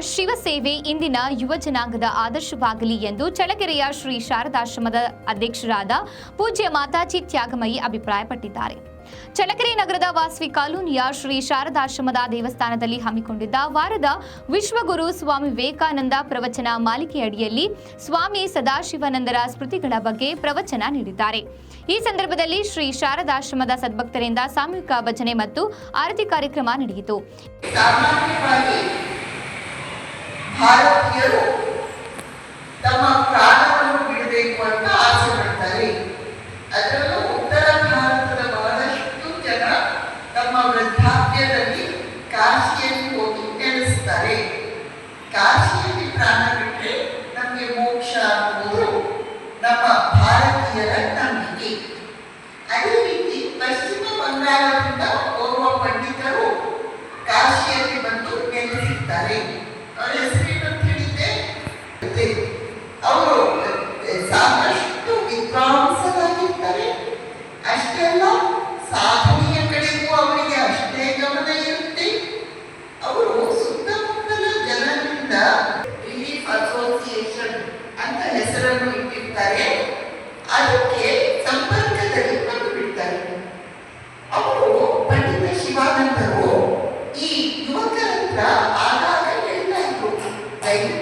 ಶಿವಸೇವೆ ಇಂದಿನ ಯುವ ಜನಾಂಗದ ಆದರ್ಶವಾಗಲಿ ಎಂದು ಚಳ್ಳಕೆರೆಯ ಶ್ರೀ ಶಾರದಾಶ್ರಮದ ಅಧ್ಯಕ್ಷರಾದ ಪೂಜ್ಯ ಮಾತಾಜಿ ತ್ಯಾಗಮಯಿ ಅಭಿಪ್ರಾಯಪಟ್ಟಿದ್ದಾರೆ. ಚಳಕೆರೆ ನಗರದ ವಾಸವಿ ಕಾಲೋನಿಯ ಶ್ರೀ ಶಾರದಾಶ್ರಮದ ದೇವಸ್ಥಾನದಲ್ಲಿ ಹಮ್ಮಿಕೊಂಡಿದ್ದ ವಾರದ ವಿಶ್ವಗುರು ಸ್ವಾಮಿ ವಿವೇಕಾನಂದ ಪ್ರವಚನ ಮಾಲಿಕೆಯಡಿಯಲ್ಲಿ ಸ್ವಾಮಿ ಸದಾಶಿವಾನಂದರ ಸ್ಮೃತಿಗಳ ಬಗ್ಗೆ ಪ್ರವಚನ ನೀಡಿದ್ದಾರೆ. ಈ ಸಂದರ್ಭದಲ್ಲಿ ಶ್ರೀ ಶಾರದಾಶ್ರಮದ ಸದ್ಭಕ್ತರಿಂದ ಸಾಮೂಹಿಕ ಭಜನೆ ಮತ್ತು ಆರತಿ ಕಾರ್ಯಕ್ರಮ ನಡೆಯಿತು. ಭಾರತೀಯರು ತಮ್ಮ ಪ್ರಾಣವನ್ನು ಬಿಡಬೇಕು ಅಂತ ಆಸೆ ಪಡ್ತಾರೆ. ಅದರಲ್ಲೂ ಉತ್ತರ ಭಾರತದ ಬಹಳಷ್ಟು ಜನ ತಮ್ಮ ವೃದ್ಧಾಪ್ಯದಲ್ಲಿ ಕಾಶಿಯಲ್ಲಿ ಹೋಗಿ ನೆಲೆಸ್ತಾರೆ. ಕಾಶಿಯಲ್ಲಿ ಪ್ರಾಣ ಬಿಟ್ಟರೆ ನಮಗೆ ಮೋಕ್ಷ ಅನ್ನುವುದು ನಮ್ಮ ಭಾರತೀಯರ ನಂಬಿಕೆ. ಅದೇ ರೀತಿ ಪಶ್ಚಿಮ ಬಂಗಾಳದಿಂದ ಓರ್ವ ಪಂಡಿತರು ಕಾಶಿಯಲ್ಲಿ ಬಂದು ನೆಲೆಸಿದ್ದಾರೆ. ಅವರ ಇಟ್ಟಿರ್ತಾರೆ ಅದಕ್ಕೆ ಸಂಪರ್ಕದಲ್ಲಿ ಬಂದು ಬಿಡ್ತಾರೆ. ಅವರು ಪಂಡಿತ ಶಿವಾನಂದರು ಈ ಯುವಕರ ಹತ್ರ ಆಗಾಗ ಹೇಳ್ತಾ ಇದ್ರು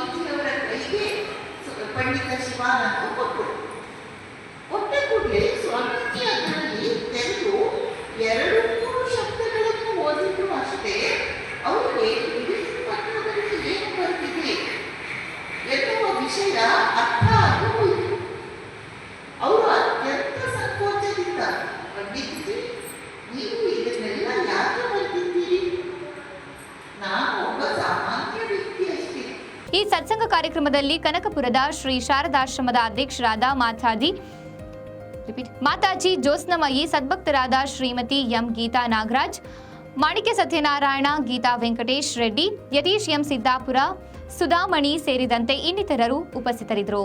ಸ್ವಾಮೀಜಿಯವರ ಕೈಗೆ ಪಂಡಿತ ಶಿವಾನಂದ ಕೊಟ್ಟರು ಕೊಟ್ಟ ಕೂಡಲೇ ಸ್ವಾಮೀಜಿ ಅದರಲ್ಲಿ ತೆರೆದು ಎರಡು ಮೂರು ಶಬ್ದಗಳನ್ನು ಓದಿದ್ರು ಅಷ್ಟೇ, ಅವರಿಗೆ ಇಂಗ್ಲಿಷ್ ಪತ್ರದಲ್ಲಿ ಏನು ಬರೆದಿದೆ ಎನ್ನುವ ವಿಷಯ ಅರ್ಥ ಆಗಿ ಈ ಸತ್ಸಂಗ ಕಾರ್ಯಕ್ರಮದಲ್ಲಿ ಕನಕಪುರದ ಶ್ರೀ ಶಾರದಾಶ್ರಮದ ಅಧ್ಯಕ್ಷರಾದ ಮಾತಾಜಿ ಮಾತಾಜಿ ಜ್ಯೋತ್ಸ್ನಮಯಿ ಸದ್ಭಕ್ತರಾದ ಶ್ರೀಮತಿ ಎಂ ಗೀತಾ ನಾಗರಾಜ್, ಮಾಣಿಕ್ಯ ಸತ್ಯನಾರಾಯಣ, ಗೀತಾ ವೆಂಕಟೇಶ್ ರೆಡ್ಡಿ, ಯತೀಶ್ ಎಂ ಸಿದ್ದಾಪುರ, ಸುಧಾಮಣಿ ಸೇರಿದಂತೆ ಇನ್ನಿತರರು ಉಪಸ್ಥಿತರಿದ್ದರು.